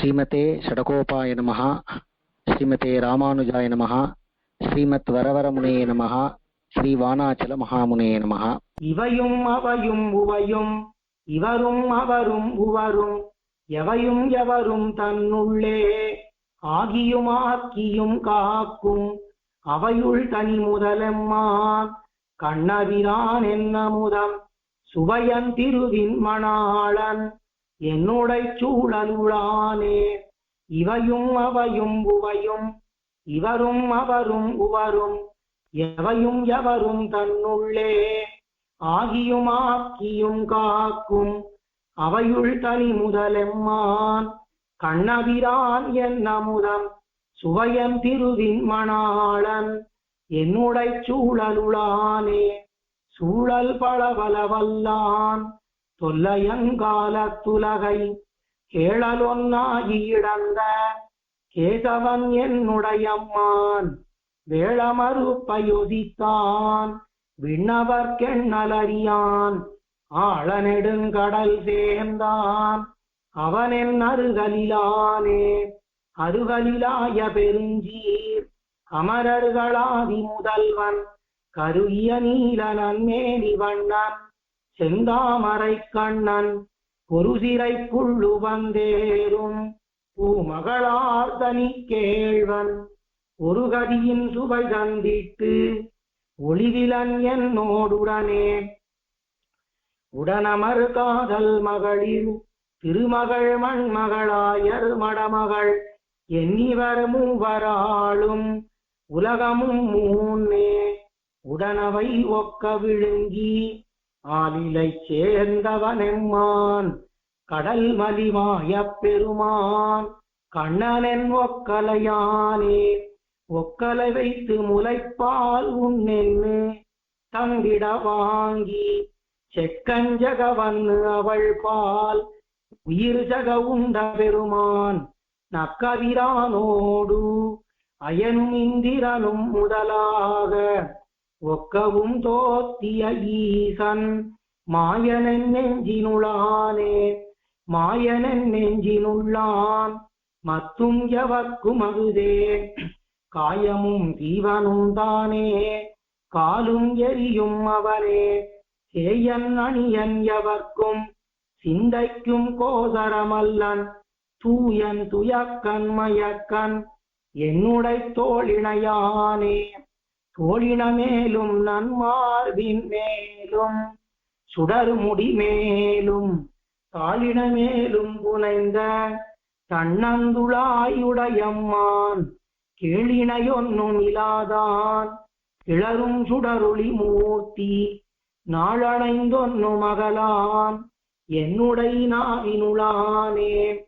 ஸ்ரீமதே ஷடகோபாய நமः ஸ்ரீமதே ராமானுஜாய நமः ஸ்ரீமத் வரவரமுனையே நமः ஸ்ரீ வானாச்சல மகாமுனையே நமः இவையும் அவையும் உவையும் இவரும் அவரும் உவரும் எவையும் எவரும் தன்னுள்ளே ஆகியும் ஆக்கியும் காக்கும் அவையுள் தனி முதலம்மா கண்ணவிரான் என்ன முதம் சுவையன் திருவின் மணாளன் என்னுடை சூழலுளானே இவையும் அவையும் உவையும் இவரும் அவரும் உவரும் எவையும் எவரும் தன்னுள்ளே. ஆகியும் ஆக்கியும் காக்கும் அவையுள் தனி முதலெம்மான் கண்ணபிரான் என் அமுதம் சுவயம் திருவின் மணாளன் என்னுடை சூழலுளானே சூழல் பலவலவல்லான் தொல்லையங்காலத்துலகை கேளலொன்னாகி இடந்த கேசவன் என்னுடையம்மான் வேளமறுப்பயுதித்தான் விண்ணவர் கெண்ணலறியான் ஆழநெடுங்கடல் சேர்ந்தான் அவனென் அருகலிலானே அருகலிலாய பெருஞ்சீர் அமரர்களாதி முதல்வன் கருகிய நீல நன்மேனி வண்ணன் செந்தாமரை கண்ணன் பொருசிரை புள்ளு வந்தேரும் பூமகளார்தனி கேழ்வன் ஒரு கதியின் சுவை தந்திட்டு ஒளிவிலன் என்னோடுடனே. உடனமர் காதல் மகளிர் திருமகள் மண்மகளாயர் மடமகள் எண்ணிவர் மூவராளும் உலகமும் மூன்னே. உடனவை ஒக்க விழுங்கி ஆலிலை சேர்ந்தவனெம்மான் கடல் மலிவாய பெருமான் கண்ணனென் ஒக்கலையானே ஒக்கலை வைத்து முளைப்பால் உண்ணென்னு தங்கிட வாங்கி செக்கஞ்சகவன் அவள் பால் உயிர் ஜக உண்ட பெருமான் நக்கவிரானோடு அயனும் இந்திரனும் முதலாக ஒக்கவும் தோத்திய ஈசன் மாயனன் நெஞ்சினுளானே மாயனன் நெஞ்சினுள்ளான் மத்தும் எவர்க்கும் அகுதே. காயமும் தீவனும் தானே காலும் எரியும் அவரே சேயன் அணியன் எவர்க்கும் சிந்தைக்கும் கோதரமல்லன் தூயன் துயக்கன் மயக்கன் என்னுடை தோழினையானே தோழின மேலும் நன்மார்பின் மேலும் சுடர் முடி மேலும் தாளின மேலும் புனைந்த தன்னந்துளாயுடையம்மான் கீழினையொன்னும் இலாதான் கிளரும் சுடருளி மூர்த்தி நாளணைந்தொன்னு மகளான் என்னுடை நாவினுளானே.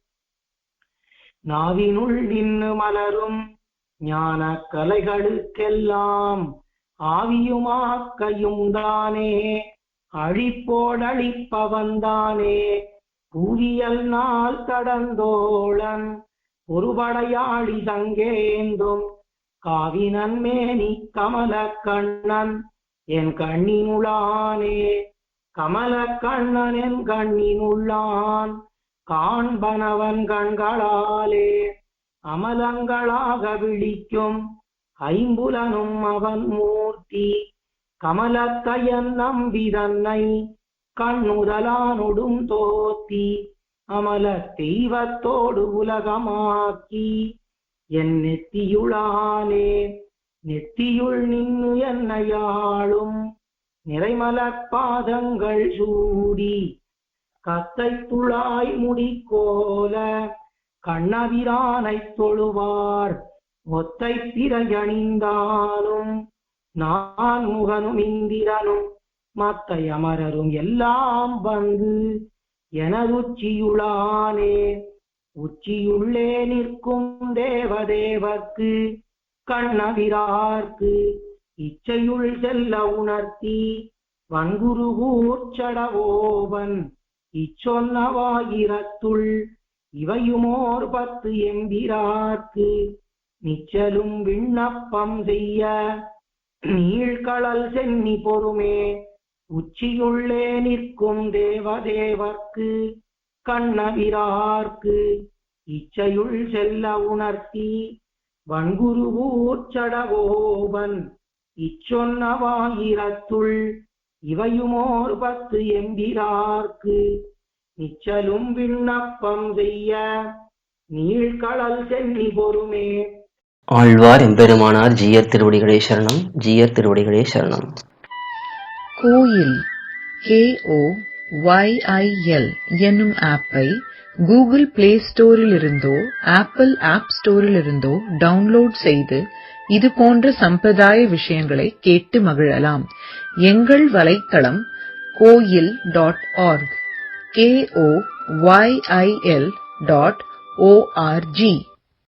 நாவினுள் நின்று மலரும் ஞான கலைகளுக்கெல்லாம் ஆவியுமாக்கையும் தானே அழிப்போடழிப்பவன்தானே. பூவியல் நாள் கடந்தோழன் ஒருபடையாளி தங்கேந்தும் காவினன் மேனி கமல கண்ணன் என் கண்ணினுளானே கமல கண்ணன் என் கண்ணினுள்ளான் காண்பனவன் கண்களாலே. அமலங்களாக விழிக்கும் ஐம்புலனும் அவன் மூர்த்தி. கமலத்தையன் நம்பி தன்னை கண்ணுதலானுடும் தோத்தி அமல தெய்வத்தோடு உலகமாக்கி என் நெத்தியுளானே நெத்தியுள் நின்னு என்னையாளும் நிறைமலர் பாதங்கள் சூடி கத்தை துளாய் முடிக்கோல கண்ணபிரானைத் தொழுவார். ஒத்தை பிறையணிந்தாலும் நான் முகனும் இந்திரனும் மத்தை அமரரும் எல்லாம் வந்து எனதுச்சியுளானே உச்சியுள்ளே நிற்கும் தேவதேவர்க்கு கண்ணவிரார்க்கு இச்சையுள் செல்ல உணர்த்தி வன்குருகூர்ச்சடவோவன் இச்சொன்னவாயிரத்துள் இவையுமோர் பத்து எம்பிரார்க்கு நிச்சலும் விண்ணப்பம் செய்ய. நீழ்கடல் சென்னி பொறுமே. உச்சியுள்ளே நிற்கும் தேவதேவர்க்கு. கண்ணவிரார்க்கு. இச்சையுள் செல்ல உணர்த்தி. வன்குருவூர்ச்சடகோபன் இச்சொன்னவாயிரத்துள். இவையுமோர் பத்து எம்பிரார்க்கு நிச்சலும் விண்ணப்பம் செய்ய. நீழ்கடல் சென்னி பொறுமே. ஆழ்வார் எம்பெருமானார் ஜீயர் திருவடிகளே சரணம் ஜீயர் திருவடிகளே சரணம். கோயில் K O Y I L என்னும் ஆப்பை கூகுள் பிளே ஸ்டோரிலிருந்தோ ஆப்பிள் ஆப் ஸ்டோரிலிருந்தோ டவுன்லோட் செய்து இது போன்ற சம்பிரதாய விஷயங்களை கேட்டு மகிழலாம். எங்கள் வலைத்தளம் Koyil dot org k o y i l dot o r g.